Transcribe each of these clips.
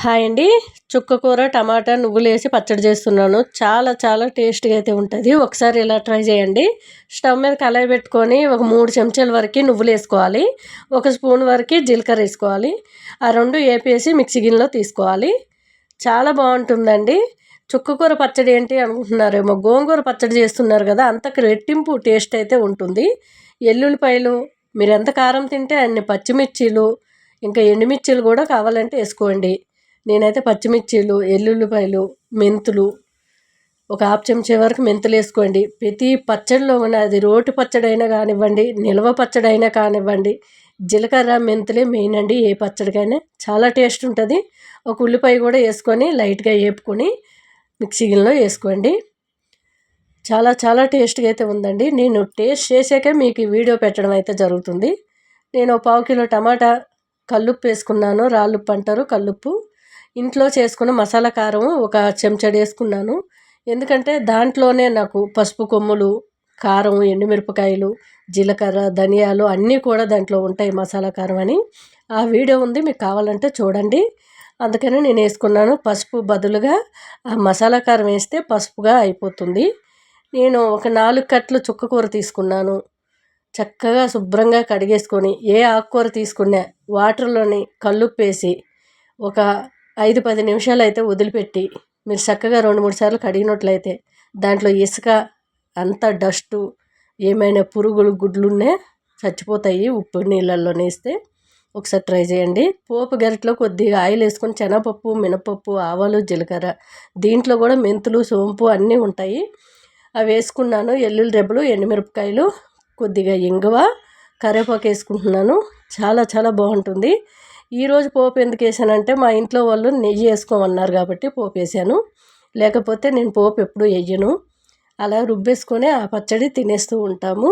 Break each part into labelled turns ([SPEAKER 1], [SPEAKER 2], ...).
[SPEAKER 1] Hi అండి. చుక్కకూర టమాటా నువ్వులు వేసి పచ్చడి చేస్తున్నాను. చాలా చాలా టేస్ట్గా అయితే ఉంటుంది. ఒకసారి ఇలా ట్రై చేయండి. స్టవ్ మీద కళాయి పెట్టుకొని ఒక మూడు చెంచాల వరకు నువ్వులు వేసుకోవాలి ఒక స్పూన్ వరకు జీలకర్ర వేసుకోవాలి. ఆ రెండు వేపేసి మిక్సీ గిన్నెలో తీసుకోవాలి. చాలా బాగుంటుందండి. చుక్కకూర పచ్చడి ఏంటి అనుకుంటున్నారేమో. గోంగూర పచ్చడి చేస్తున్నారు కదా అంతకు రెట్టింపు టేస్ట్ అయితే ఉంటుంది. ఎల్లుల్లిపాయలు మీరు ఎంత కారం తింటే అన్ని పచ్చిమిర్చీలు ఇంకా ఎండుమిర్చీలు కూడా కావాలంటే వేసుకోండి. నేనైతే పచ్చిమిర్చీలు ఎల్లుల్లిపాయలు మెంతులు ఒక హాఫ్ చెంచా వరకు మెంతులు వేసుకోండి. ప్రతి పచ్చడిలో ఉన్న అది రోటి పచ్చడి అయినా కానివ్వండి నిల్వ పచ్చడి అయినా కానివ్వండి జీలకర్ర మెంతులే మెయిన్ అండి. ఏ పచ్చడికైనా చాలా టేస్ట్ ఉంటుంది. ఒక ఉల్లిపాయ కూడా వేసుకొని లైట్గా వేపుకొని మిక్సీ గిన్నెలో వేసుకోండి. చాలా చాలా టేస్ట్గా అయితే ఉందండి. నేను టేస్ట్ చేసాకే మీకు ఈ వీడియో పెట్టడం అయితే జరుగుతుంది. నేను పావు కిలో టమాటా కల్లుప్పు వేసుకున్నాను. రాళ్ళుప్పు అంటారు కల్లుప్పు. ఇంట్లో చేసుకున్న మసాలా కారం ఒక చెంచాడు వేసుకున్నాను. ఎందుకంటే దాంట్లోనే నాకు పసుపు కొమ్ములు కారం ఎండుమిరపకాయలు జీలకర్ర ధనియాలు అన్నీ కూడా దాంట్లో ఉంటాయి మసాలా కారం అని. ఆ వీడియో ఉంది మీకు కావాలంటే చూడండి. అందుకని నేను వేసుకున్నాను పసుపు బదులుగా ఆ మసాలా కారం వేస్తే పసుపుగా అయిపోతుంది. నేను ఒక నాలుగు కట్లు చుక్కకూర తీసుకున్నాను. చక్కగా శుభ్రంగా కడిగేసుకొని ఏ ఆకుకూర తీసుకున్నా వాటర్లోని కల్లుప్పేసి ఒక ఐదు పది నిమిషాలు అయితే వదిలిపెట్టి మీరు చక్కగా రెండు మూడు సార్లు కడిగినట్లయితే దాంట్లో ఇసుక అంతా డస్టు ఏమైనా పురుగులు గుడ్లున్నే చచ్చిపోతాయి ఉప్పు నీళ్ళల్లో వేస్తే ఒకసారి ట్రై చేయండి. పోపు గరిటలో కొద్దిగా ఆయిల్ వేసుకొని శనగపప్పు మినపప్పు ఆవాలు జీలకర్ర దీంట్లో కూడా మెంతులు సోంపు అన్నీ ఉంటాయి. అవి వేసుకున్నాను. ఎల్లుల్లి రెబ్బలు ఎండుమిరపకాయలు కొద్దిగా ఇంగువ కరివేపాకు వేసుకుంటున్నాను. చాలా చాలా బాగుంటుంది. ఈరోజు పోపు ఎందుకు వేసానంటే మా ఇంట్లో వాళ్ళు నెయ్యి వేసుకోమన్నారు కాబట్టి పోపు వేసాను. లేకపోతే నేను పోపు ఎప్పుడు వేయను. అలా రుబ్బేసుకొని ఆ పచ్చడి తినేస్తూ ఉంటాము.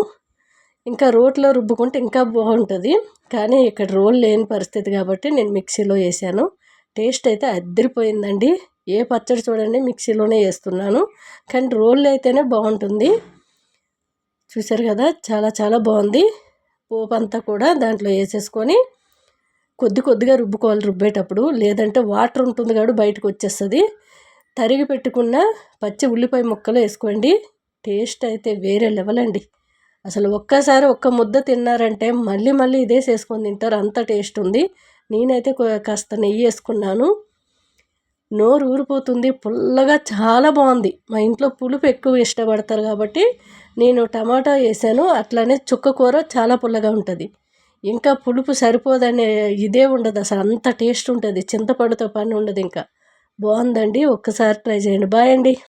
[SPEAKER 1] ఇంకా రోట్లో రుబ్బుకుంటే ఇంకా బాగుంటుంది. కానీ ఇక్కడ రోల్ లేని పరిస్థితి కాబట్టి నేను మిక్సీలో వేసాను. టేస్ట్ అయితే అద్దరిపోయిందండి. ఏ పచ్చడి చూడండి మిక్సీలోనే వేస్తున్నాను. కానీ రోళ్ళు అయితేనే బాగుంటుంది. చూసారు కదా చాలా చాలా బాగుంది. పోపు అంతా కూడా దాంట్లో వేసేసుకొని కొద్ది కొద్దిగా రుబ్బుకోవాలి రుబ్బేటప్పుడు. లేదంటే వాటర్ ఉంటుంది కాబట్టి బయటకు వచ్చేస్తుంది. తరిగి పెట్టుకున్న పచ్చి ఉల్లిపాయ ముక్కలు వేసుకోండి. టేస్ట్ అయితే వేరే లెవెల్ అండి. అసలు ఒక్కసారి ఒక్క ముద్ద తిన్నారంటే మళ్ళీ మళ్ళీ ఇదే చేసుకొని తింటారు. అంత టేస్ట్ ఉంది. నేనైతే కాస్త నెయ్యి వేసుకున్నాను. నోరు ఊరిపోతుంది. పుల్లగా చాలా బాగుంది. మా ఇంట్లో పులుపు ఎక్కువ ఇష్టపడతారు కాబట్టి నేను టమాటా వేసాను. అట్లానే చుక్క కూర చాలా పుల్లగా ఉంటుంది. ఇంకా పులుపు సరిపోదనే ఇదే ఉండదు అసలు. అంత టేస్ట్ ఉంటుంది. చింతపండుతో పని ఉండదు ఇంకా. బాగుందండి. ఒక్కసారి ట్రై చేయండి. బాయ్ అండి.